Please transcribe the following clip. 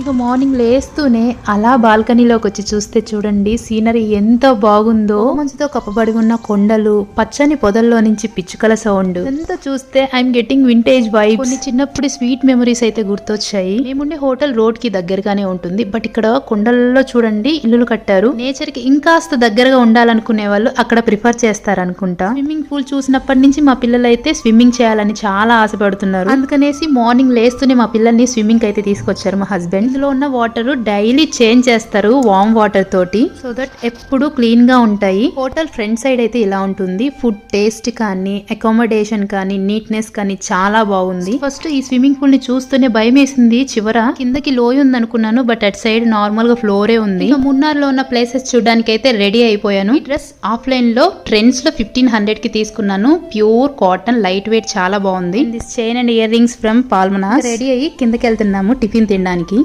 ఇక మార్నింగ్ లేస్తూనే అలా బాల్కనీలోకి వచ్చి చూస్తే చూడండి సీనరీ ఎంత బాగుందో. మంచుతో కప్పబడి ఉన్న కొండలు పచ్చని పొదల్లో నుంచి పిచ్చుకల సౌండ్. ఎంత చూస్తే ఐఎమ్ గెటింగ్ వింటేజ్ వైబ్ కొన్ని చిన్నప్పుడు స్వీట్ మెమరీస్ అయితే గుర్తొచ్చాయి. మేముండే హోటల్ రోడ్కి దగ్గరగానే ఉంటుంది. బట్ ఇక్కడ కొండలలో చూడండి ఇల్లులు కట్టారు. నేచర్కి ఇంకాస్త దగ్గరగా ఉండాలనుకునే వాళ్ళు అక్కడ ప్రిఫర్ చేస్తారనుకుంటా. స్విమ్మింగ్ పూల్ చూసినప్పటి నుంచి మా పిల్లలు అయితే స్విమ్మింగ్ చేయాలని చాలా ఆశపడుతున్నారు. అందుకనేసి మార్నింగ్ లేస్తూనే మా పిల్లల్ని స్విమ్మింగ్ అయితే తీసుకొచ్చారు మా హస్బెండ్. ఇందులో ఉన్న వాటర్ డైలీ చేంజ్ చేస్తారు వామ్ వాటర్ తోటి. సో దట్ ఎప్పుడు క్లీన్గా ఉంటాయి. హోటల్ ఫ్రంట్ సైడ్ అయితే ఇలా ఉంటుంది. ఫుడ్ టేస్ట్ కానీ అకామిడేషన్ కానీ నీట్నెస్ కానీ చాలా బాగుంది. ఫస్ట్ ఈ స్విమ్మింగ్ పూల్ని చూస్తూనే భయం వేసింది చివర. కిందకి లోయ ఉంది అనుకున్నాను బట్ అట్ సైడ్ నార్మల్గా ఫ్లోరే ఉంది. మున్నార్లో ఉన్న ప్లేసెస్ చూడడానికి అయితే రెడీ అయిపోయాను. ఈ డ్రెస్ ఆఫ్లైన్లో ట్రెండ్స్లో ఫిఫ్టీన్ హండ్రెడ్కి తీసుకున్నాను. ప్యూర్ కాటన్ లైట్ వెయిట్ చాలా బాగుంది. This chain and ear rings from పాల్మనా ready అయ్యి కిందకి వెళ్తున్నాము టిఫిన్ తినడానికి.